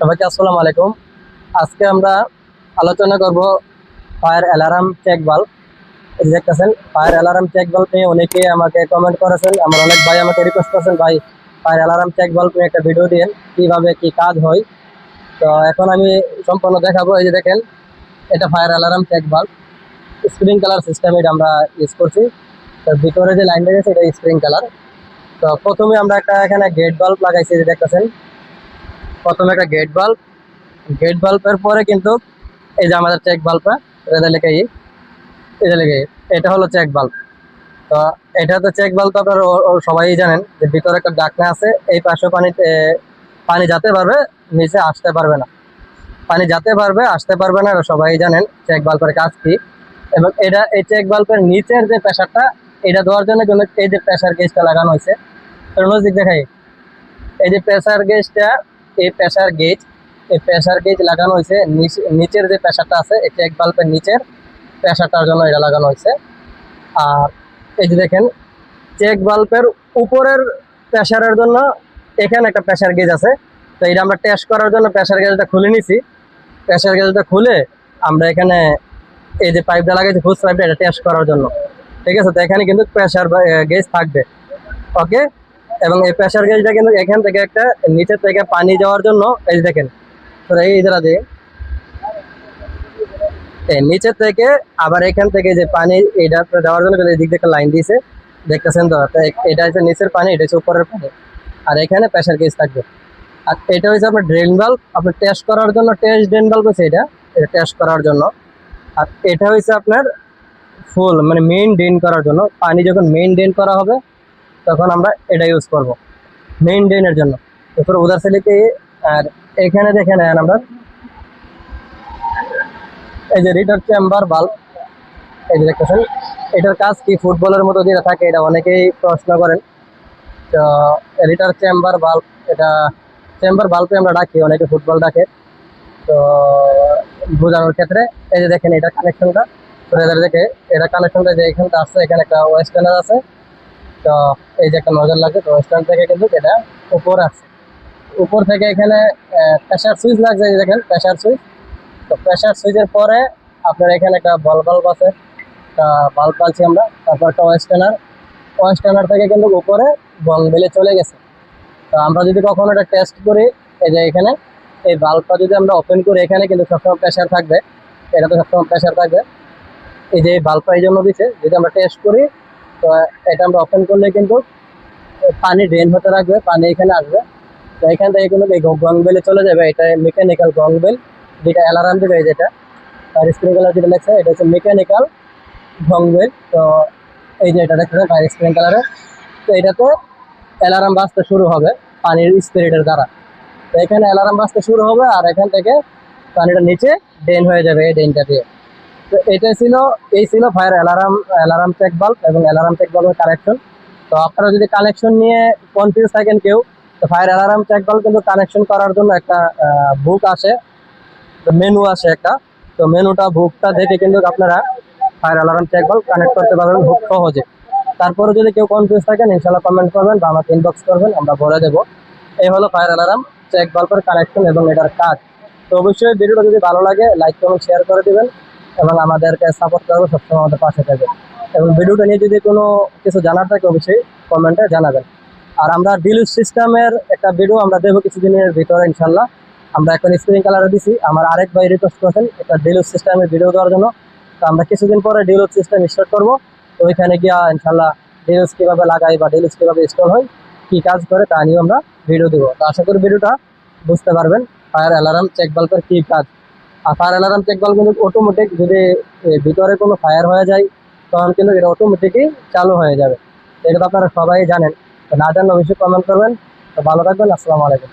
সবাইকে আসসালামু আলাইকুম। আজকে আমরা আলোচনা করব ফায়ার অ্যালার্ম চেক বাল্ব দেখতেছেন, ফায়ার অ্যালার্ম চেক বাল্ব নিয়ে অনেকে আমাকে কমেন্ট করেছেন। আমার অনেক ভাই আমাকে রিকোয়েস্ট করেছেন, ভাই, ফায়ার অ্যালার্ম চেক বাল্ব নিয়ে একটা ভিডিও দিন কীভাবে কি কাজ হয়? তো এখন আমি সম্পূর্ণ দেখাবো। এই যে দেখেন, এটা fire alarm check bulb screen colour system এটা আমরা ইউজ করছি। তো ভিতরে যে লাইনটা গেছে, এটা স্ক্রিন কালার তো প্রথমে আমরা একটা এখানে গেট বাল্ব লাগাইছি যে দেখতেছেন। প্রথমে একটা গেট বাল্ব গেট বাল্বের পরে কিন্তু এই যে আমাদের চেক বাল্বটা এটা লেখে ই এটা লেখে এটা হলো চেক বাল্ব তো এটা তো চেক বাল্ব তো আপনারা সবাই জানেন যে ভিতরে একটা ডাকনা আছে, এই পাশে পানিতে পানি যেতে পারবে, নিচে আসতে পারবে না। পানি যেতে পারবে, আসতে পারবে না সবাই জানেন চেক বাল্বের কাজ কি। এবং এটা, এই চেক বাল্বের নিচের যে প্রেশারটা এটা দেওয়ার জন্য কিন্তু এই যে প্রেশার গেজটা লাগানো হয়েছে। লজিক দেখাই। এই যে প্রেশার গেজটা এই প্রেশার গেজ এই প্রেশার গেজ লাগানো হয়েছে, নিচ- নিচের যে প্রেশারটা আছে এই চেক বাল্বের নিচের প্রেশারটার জন্য এটা লাগানো হয়েছে। আর এই যে দেখেন চেক বাল্বের উপরের প্রেশারের জন্য এখানে একটা প্রেশার গেজ আছে। তো এটা আমরা টেস্ট করার জন্য প্রেশার গেজটা খুলে নিছি। প্রেশার গেজটা খুলে আমরা এখানে এই যে পাইপটা লাগাইছি ফুস পাইপটা এটা টেস্ট করার জন্য। ঠিক আছে? তো এখানে কিন্তু প্রেশার গেজ থাকবে। ওকে এবং এই প্রেশার গেজটা কিন্তু এখান থেকে একটা নিচে থেকে পানি যাওয়ার জন্য এই দেখেন এই দ্বারা দিয়ে। নিচের থেকে আবার এখান থেকে যে পানি এটা দেওয়ার জন্য এই দিক থেকে লাইন দিয়েছে। দেখতেছেন তো? এটা হচ্ছে নিচের পানি, এটা হচ্ছে উপরের পানি। আর এখানে প্রেশার গেজ থাকবে। আর এটা হচ্ছে আপনার ড্রেন বাল্ব আপনার টেস্ট করার জন্য টেস্ট ড্রেন বাল্ব হচ্ছে এটা। এটা টেস্ট করার জন্য। আর এটা হচ্ছে আপনার ফুল মানে মেইন ড্রেন করার জন্য। পানি যখন মেইন ড্রেন করা হবে তখন আমরা এটা ইউজ করব। মেইন ড্রেনের জন্য। এরপর উদার সেলিতে আর এখানে দেখে নেন আমরা। এই যে রিটার চেম্বার বাল্ব এই যে দেখতেছেন এটার কাজ কি? ফুটবলের মতো যেটা থাকে, এটা অনেকেই প্রশ্ন করেন। তো রিটার চেম্বার বাল্ব এটা চেম্বার বাল্বে আমরা ডাকি, অনেকে ফুটবল ডাকে। তো, বোঝানোর ক্ষেত্রে, এই যে দেখেন, এটা কানেকশনটা দেখে এটা কানেকশনটা যে এখানটা আসছে এখানে একটা ওয়েস্টার্নার আছে। তো এই যে একটা নজর লাগছে, তো ওয়েস্টার্ন থেকে কিন্তু এটা উপর আছে। উপর থেকে এখানে প্রেশার সুইচ লাগছে, এই দেখেন প্রেশার সুইচ তো প্রেশার সুইচের পরে আপনার এখানে একটা বল বাল্ব আছে। বাল্ব পাচ্ছি আমরা, তারপর একটা ওয়েস্টার্নার ওয়েস্টার্নার থেকে কিন্তু উপরে বং বেলে চলে গেছে। তো আমরা যদি কখনো এটা টেস্ট করি, এই যে এখানে, এই বাল্বটা যদি আমরা ওপেন করি, এখানে কিন্তু সবসময় প্রেশার থাকবে। এটা তো সবসময় প্রেশার থাকবে। এই যে বাল্বটা এই জন্য দিচ্ছে যদি আমরা টেস্ট করি তো এটা আমরা ওপেন করলে কিন্তু পানি ড্রেন হতে রাখবে পানি এখানে আসবে। তো এখান থেকে কিন্তু এই গং বেলে চলে যাবে, এটা মেকানিক্যাল গং বেল, যেটা অ্যালার্ম দেবে যেটা। আর স্ক্রিন কালার যেটা লেখছে, এটা হচ্ছে মেকানিক্যাল গং বেল। তো এই যে এটা দেখতে ফায়ার স্ক্রিন কালারে তো এটাতে অ্যালার্ম বাজতে শুরু হবে পানির স্পিরিটের দ্বারা। তো এখানে অ্যালার্ম বাজতে শুরু হবে আর এখান থেকে পানিটা নিচে ড্রেন হয়ে যাবে এই ড্রেনটা দিয়ে। তো এটা ছিল, এই ছিল fire alarm alarm check bulb এবং অ্যালার্ম চেক বাল্বের কানেকশন তো আপনারা যদি কানেকশন নিয়ে কনফিউজ থাকেন কেউ, তো ফায়ার অ্যালার্ম চেক বাল্ব কিন্তু কানেকশন করার জন্য একটা বুক আসে। তো মেনু আসে একটা। তো মেনুটা বুকটা দেখে কিন্তু আপনারা fire alarm check bulb connect করতে পারবেন খুব সহজে। তারপরে যদি কেউ কনফিউজ থাকেন ইনশাল্লাহ কমেন্ট করবেন বা আমাকে ইনবক্স করবেন, আমরা বলে দেবো। এই হলো ফায়ার অ্যালার্ম চেক বাল্বের কানেকশন এবং এটার কাজ। তো অবশ্যই ভিডিওটা যদি ভালো লাগে লাইক কমেন্ট শেয়ার করে দিবেন। এবং আমাদেরকে সাপোর্ট করবে সবসময় আমাদের পাশে থাকবে। এবং ভিডিওটা নিয়ে যদি কোনো কিছু জানার থাকে, অবশ্যই কমেন্টে জানাবেন। আর আমরা ডিলুজ সিস্টেমের একটা ভিডিও আমরা দেবো কিছুদিনের ভিতরে ইনশাল্লাহ আমরা এখন স্ক্রিন কালারে দিছি। আমার আরেক ভাই রিকোয়েস্ট করেছেন একটা ডিলুজ সিস্টেমের ভিডিও দেওয়ার জন্য। তো আমরা কিছুদিন পরে ডিল সিস্টেম স্টার্ট করব। তো ওইখানে গিয়া ইনশাল্লাহ ডিলস কীভাবে লাগাই বা ডিলস কীভাবে ইনস্টল হয়, কী কাজ করে, তা নিয়েও আমরা ভিডিও দেবো। তো আশা করি ভিডিওটা বুঝতে পারবেন। ফায়ার অ্যালার্ম চেক বাল্বের কী কাজ। আর ফায়ার অ্যালার্ম চেক বাল্ব কিন্তু অটোমেটিক যদি ভিতরে কোনো ফায়ার হয়ে যায়, তখন কিন্তু এটা অটোমেটিকই চালু হয়ে যাবে। এটা তো আপনারা সবাই জানেন। না জানলে অবশ্যই কমেন্ট করবেন। তো ভালো থাকবেন, আসসালামু আলাইকুম।